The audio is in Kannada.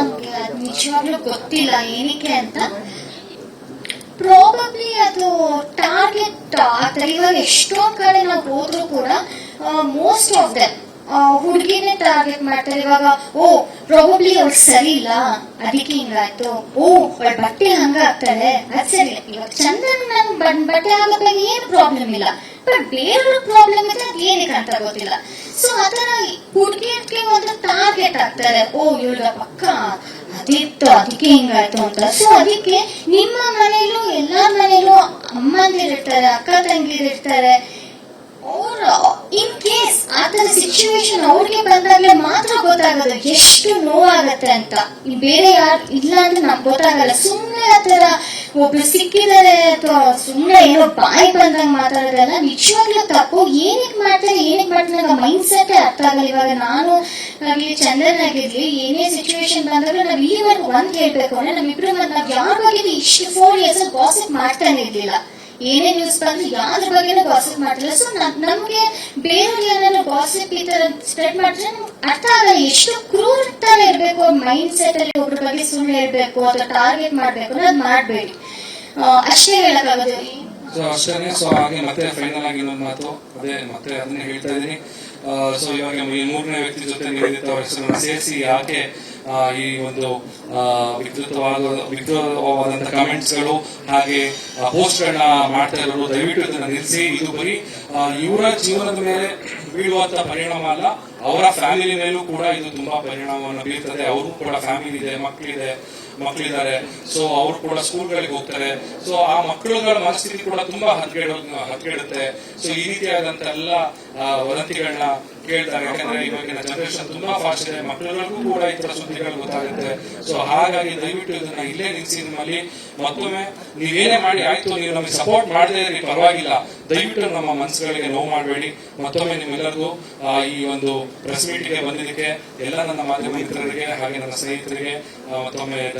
ಅದು ನಿಜವಾಗ್ಲೂ ಗೊತ್ತಿಲ್ಲ, ಏನಕ್ಕೆ ಅಂತ. ಪ್ರಾಬಬ್ಲಿ ಅದು ಟಾರ್ಗೆಟ್ ಆತರ ಇವಾಗ ಎಷ್ಟೋ ಕಡೆ ನಾವು ಹೋದ್ರು ಕೂಡ ಮೋಸ್ಟ್ ಆಫ್ ದ ಹುಡುಗಿನೇ ಟಾರ್ಗೆಟ್ ಮಾಡ್ತಾರೆ. ಇವಾಗ, ಓ ಪ್ರಾಬಬ್ಲಿ ಅವ್ಳು ಸರಿ ಇಲ್ಲ, ಅದಕ್ಕೆ ಹಿಂಗಾಯ್ತು. ಓ, ಅವಳ ಬಟ್ಟೆ ಹಂಗ ಆಗ್ತಾಳೆ ಅದ್ ಸರಿ ಇವಾಗ ಚಂದನ್ ನನ್ ಬಟ್ಟೆ ಆಗೋದಾಗ ಏನ್ ಪ್ರಾಬ್ಲಮ್ ಇಲ್ಲ. ಬಟ್ ಬೇರೆಯವ್ರ ಪ್ರಾಬ್ಲಮ್ ಇದೆ ಅದ್ ಏನಕ್ಕೆ ಅಂತ ಗೊತ್ತಿಲ್ಲ. ಸೊ ಆತರ ಹುಡುಗಿಯರ್ಗೆ ಒಂದು ಟಾರ್ಗೆಟ್ ಆಗ್ತಾರೆ ಓ, ಇವಳ ಪಕ್ಕ ಅದಿತ್ತು, ಅದಕ್ಕೆ ಹಿಂಗಾಯ್ತು ಅಂತ. ಸೊ ಅದಕ್ಕೆ ನಿಮ್ಮ ಮನೆಯಲ್ಲೂ ಎಲ್ಲಾರ ಮನೆಯಲ್ಲೂ ಅಮ್ಮಂದಿರಿರ್ತಾರೆ ಅಕ್ಕ ತಂಗಿರಿರ್ತಾರೆ ಅವ್ರ ಇನ್ ಕೇಸ್ ಆತರ ಸಿಚುವೇಶನ್ ಅವ್ರಿಗೆ ಬಂದಾಗ್ಲೇ ಮಾತ್ರ ಗೊತ್ತಾಗೋದು ಎಷ್ಟು ನೋವಾಗತ್ತೆ ಅಂತ. ಬೇರೆ ಯಾರು ಇಲ್ಲ ಅಂದ್ರೆ ನಮ್ಗೆ ಗೊತ್ತಾಗಲ್ಲ. ಸುಮ್ನೆ ಆತರ ಒಬ್ರು ಸಿಕ್ಕಿದ್ದಾರೆ ಅಥವಾ ಸುಮ್ಮನೆ ಏನೋ ಬಾಯಿ ಬಂದಂಗ್ ಮಾತಾಡೋದಲ್ಲ ನಿಜವಾಗ್ಲೂ ತಪ್ಪು. ಏನಕ್ ಮಾಡ್ತಾರೆ ಏನಕ್ ಮಾಡ್ತಾರೆ ಮೈಂಡ್ ಸೆಟ್ ಅರ್ಥ ಆಗಲ್ಲ. ಇವಾಗ ನಾನು ನಮಗೆ ಚಂದನ್ ಆಗಿರ್ಲಿ, ಏನೇ ಸಿಚುವೇಶನ್ ಬಂದಾಗ ನಾವ್ ಇಲ್ಲಿವರೆಗೂ ಒಂದ್ ಹೇಳ್ಬೇಕು ಅಂದ್ರೆ ನಮ್ಮಿಬ್ರು ನಾವ್ ಯಾರ ಬಗ್ಗೆ ಇಷ್ಟು ಫೋರ್ ಇಯರ್ಸ್ ಗಾಸಿಪ್ ಮಾಡ್ತಾನೆ ಇರ್ಲಿಲ್ಲ. ಏನೇ ನ್ಯೂಸ್ ಬಂದ್ರು ಯಾವ್ದ್ರ ಬಗ್ಗೆನೂ ಗಾಸಿಪ್ ಮಾಡ್ತಿಲ್ಲ. ಸೊ ನಮ್ಗೆ ಬೇರೆಯವ್ರು ಏನಾದ್ರು ಗಾಸಿಪ್ ಈ ತರ ಸ್ಪ್ರೆಡ್ ಮಾಡಿದ್ರೆ ಅರ್ಥ ಆಗಲ್ಲ. ಎಷ್ಟು ತರ ಇರ್ಬೇಕು ಮೈಂಡ್ ಸೆಟ್ ಅಲ್ಲಿ ಒಬ್ರ ಬಗ್ಗೆ ಸುಳ್ಳು ಹೇಳ್ಬೇಕು ಅಥವಾ ಟಾರ್ಗೆಟ್ ಮಾಡ್ಬೇಕು ಅನ್ನೋದು ಮಾಡ್ಬೇಡಿ. ಅಷ್ಟೇ ಹೇಳಕ್ಕಾಗೋದು ಸೊ ಅಷ್ಟೇ ಸೊ ಹಾಗೆ ಮತ್ತೆ ಫೈನಲ್ ಆಗಿ ಇನ್ನೊಂದು ಮಾತು. ಅದೇ ಮತ್ತೆ ಅದನ್ನ ಹೇಳ್ತಾ ಇದ್ದೀನಿ. ಸೊ ಇವಾಗ ಈ ಮೂರನೇ ವ್ಯಕ್ತಿ ಜೊತೆ ಅವರ ಹೆಸರನ್ನ ಸೇರಿಸಿ ಯಾಕೆ ಈ ಒಂದು ವಿದ್ಯುತ್ವಾದ ವಿದ್ಯುತ್ವಾದಂತ ಕಮೆಂಟ್ಸ್ಗಳು ಹಾಗೆ ಪೋಸ್ಟ್ ಗಳನ್ನ ಮಾಡ್ತಾ ಇರೋರು ದಯವಿಟ್ಟು ಇದನ್ನ ನಿಲ್ಲಿಸಿ. ಇದು ಬರೀ ಇವರ ಜೀವನದ ಮೇಲೆ ಬೀಳುವಂತ ಪರಿಣಾಮ ಅಲ್ಲ, ಅವರ ಫ್ಯಾಮಿಲಿ ಮೇಲೂ ಕೂಡ ಇದು ತುಂಬಾ ಪರಿಣಾಮವನ್ನು ಬೀರ್ತದೆ. ಅವರು ಕೂಡ ಫ್ಯಾಮಿಲಿ ಇದೆ ಮಕ್ಕಳಿದೆ ಮಕ್ಕಳಿದ್ದಾರೆ. ಸೊ ಅವ್ರು ಕೂಡ ಸ್ಕೂಲ್ಗಳಿಗೆ ಹೋಗ್ತಾರೆ. ಸೊ ಆ ಮಕ್ಕಳುಗಳ ಮನಸ್ಥಿತಿ ಕೂಡ ತುಂಬಾ ಹದ್ಗೆಡ, ಹದ್ಗೆಡುತ್ತೆ. ಸೊ ಈ ರೀತಿಯಾದಂತ ಎಲ್ಲ ವದಂತಿಗಳನ್ನ ಕೇಳ್ತಾರೆ. ಯಾಕಂದ್ರೆ ಇವಾಗಿನ ಜನರೇಷನ್ ತುಂಬಾ ಫಾಸ್ಟ್ ಇದೆ. ಮಕ್ಕಳಿಗೂ ಕೂಡ ಈ ತರ ಸುದ್ದಿಗಳು ಗೊತ್ತಾಗುತ್ತೆ. ಸೊ ಹಾಗಾಗಿ ದಯವಿಟ್ಟು ಇದನ್ನ ಇಲ್ಲೇ ನಿಲ್ಸಿ ನಿಮ್ಮಲ್ಲಿ. ಮತ್ತೊಮ್ಮೆ, ನೀವೇನೇ ಮಾಡಿ ಆಯ್ತು, ನೀವು ನಮಗೆ ಸಪೋರ್ಟ್ ಮಾಡದೇ ಇರಲಿ ಪರವಾಗಿಲ್ಲ. ದಯವಿಟ್ಟು ನಮ್ಮ ಮನಸ್ಸುಗಳಿಗೆ ನೋವು ಮಾಡಬೇಡಿ. ಮತ್ತೊಮ್ಮೆ ನಿಮ್ಮೆಲ್ಲರಿಗೂ ಈ ಒಂದು ಪ್ರೆಸ್ ಮೀಟ್ಗೆ ಬಂದಿದ್ದಕ್ಕೆ ಎಲ್ಲ ನನ್ನ ಮಾಧ್ಯಮ ಮಿತ್ರರಿಗೆ, ಹಾಗೆ ನನ್ನ ಸ್ನೇಹಿತರಿಗೆ ಮತ್ತೊಮ್ಮೆ